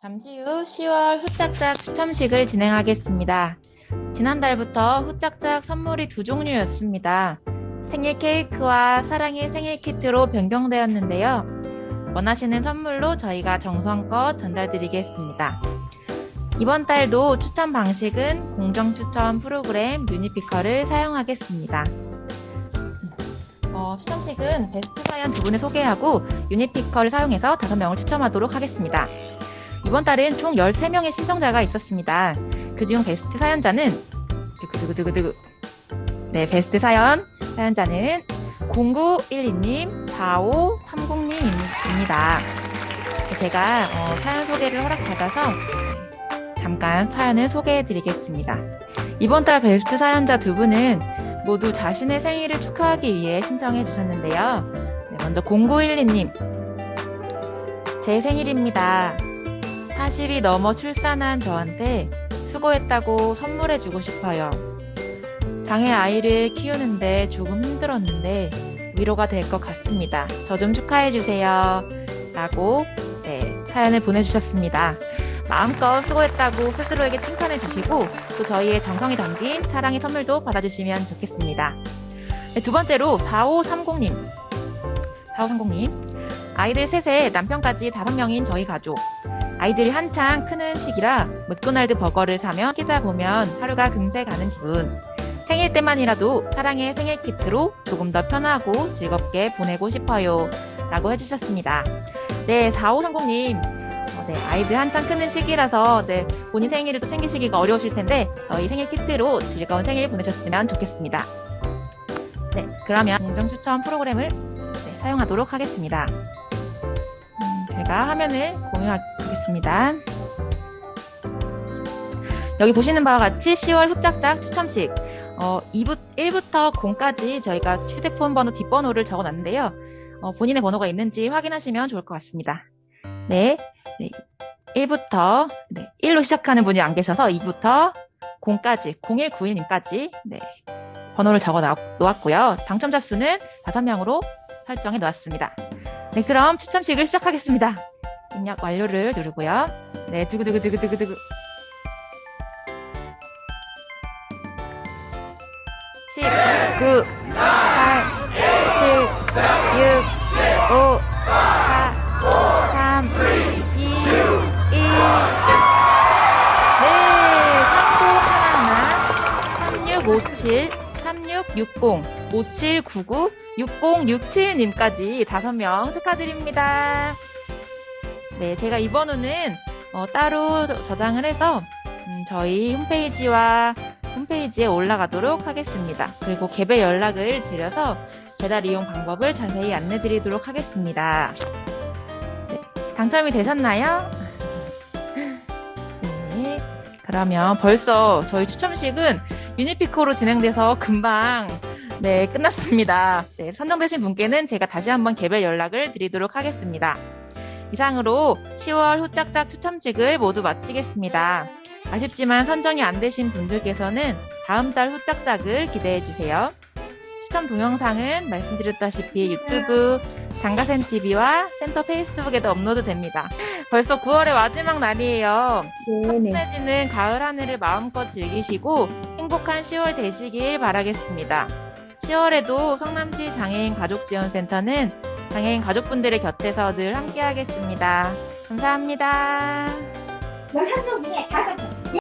잠시 후 10월 후짝짝 추첨식을 진행하겠습니다. 지난달부터 후짝짝 선물이 두 종류였습니다. 생일 케이크와 사랑의 생일 키트로 변경되었는데요. 원하시는 선물로 저희가 정성껏 전달드리겠습니다. 이번 달도 추천 방식은 공정 추천 프로그램 유니피커를 사용하겠습니다. 어, 추첨식은 베스트 사연 두 분을 소개하고 유니피커를 사용해서 다섯 명을 추첨하도록 하겠습니다. 이번 달엔 총 13명의 신청자가 있었습니다. 그중 베스트 사연자는 두구두구두구두구 네, 베스트 사연 사연자는 0912님, 4530님입니다. 제가 어, 사연 소개를 허락받아서 잠깐 사연을 소개해 드리겠습니다. 이번 달 베스트 사연자 두 분은 모두 자신의 생일을 축하하기 위해 신청해 주셨는데요. 네, 먼저 0912님. 제 생일입니다. 40이 넘어 출산한 저한테 수고했다고 선물해 주고 싶어요. 장애 아이를 키우는데 조금 힘들었는데 위로가 될 것 같습니다. 저 좀 축하해 주세요. 라고 네, 사연을 보내주셨습니다. 마음껏 수고했다고 스스로에게 칭찬해 주시고 또 저희의 정성이 담긴 사랑의 선물도 받아주시면 좋겠습니다. 네, 두 번째로 4530님. 4530님. 아이들 셋에 남편까지 다섯 명인 저희 가족. 아이들이 한창 크는 시기라 맥도날드 버거를 사며 끼다 보면 하루가 금세 가는 기분. 생일 때만이라도 사랑의 생일 키트로 조금 더 편하고 즐겁게 보내고 싶어요. 라고 해주셨습니다. 네, 4530님. 어, 네, 아이들 한창 크는 시기라서 네, 본인 생일을 또 챙기시기가 어려우실 텐데 저희 생일 키트로 즐거운 생일 보내셨으면 좋겠습니다. 네, 그러면 공정 추천 프로그램을 네, 사용하도록 하겠습니다. 음, 제가 화면을 공유하 겠습니다. 여기 보시는 바와 같이 10월 흡짝짝 추첨식 어, 2부, 1부터 0까지 저희가 휴대폰 번호 뒷번호를 적어놨는데요. 어, 본인의 번호가 있는지 확인하시면 좋을 것 같습니다. 네, 네 1부터 네, 1로 시작하는 분이 안 계셔서 2부터 0까지 0191님까지 네, 번호를 적어 놓았고요. 당첨자 수는 5명으로 설정해 놓았습니다. 네, 그럼 추첨식을 시작하겠습니다. 입력 완료를 누르고요. 네, 두구두구두구두구두구. 10, 9, 8, 7, 6, 5, 4, 3, 2, 1. 네, 3011, 3657, 3660, 5799, 6067님까지 5명 축하드립니다. 네, 제가 이 번 호는 어, 따로 저장을 해서 음, 저희 홈페이지와 홈페이지에 올라가도록 하겠습니다. 그리고 개별 연락을 드려서 배달 이용 방법을 자세히 안내 드리도록 하겠습니다. 네, 당첨이 되셨나요? 네, 그러면 벌써 저희 추첨식은 유니피코로 진행돼서 금방 네, 끝났습니다. 네, 선정되신 분께는 제가 다시 한번 개별 연락을 드리도록 하겠습니다. 이상으로 10월 후짝짝 추첨식을 모두 마치겠습니다. 아쉽지만 선정이 안 되신 분들께서는 다음 달 후짝짝을 기대해 주세요. 추첨 동영상은 말씀드렸다시피 유튜브 장가센 TV와 센터 페이스북에도 업로드 됩니다. 벌써 9월의 마지막 날이에요. 네네. 친해지는 가을 하늘을 마음껏 즐기시고 행복한 10월 되시길 바라겠습니다. 10월에도 성남시 장애인 가족지원센터는 장애인 가족분들의 곁에서 늘 함께하겠습니다. 감사합니다. 11명 중에 5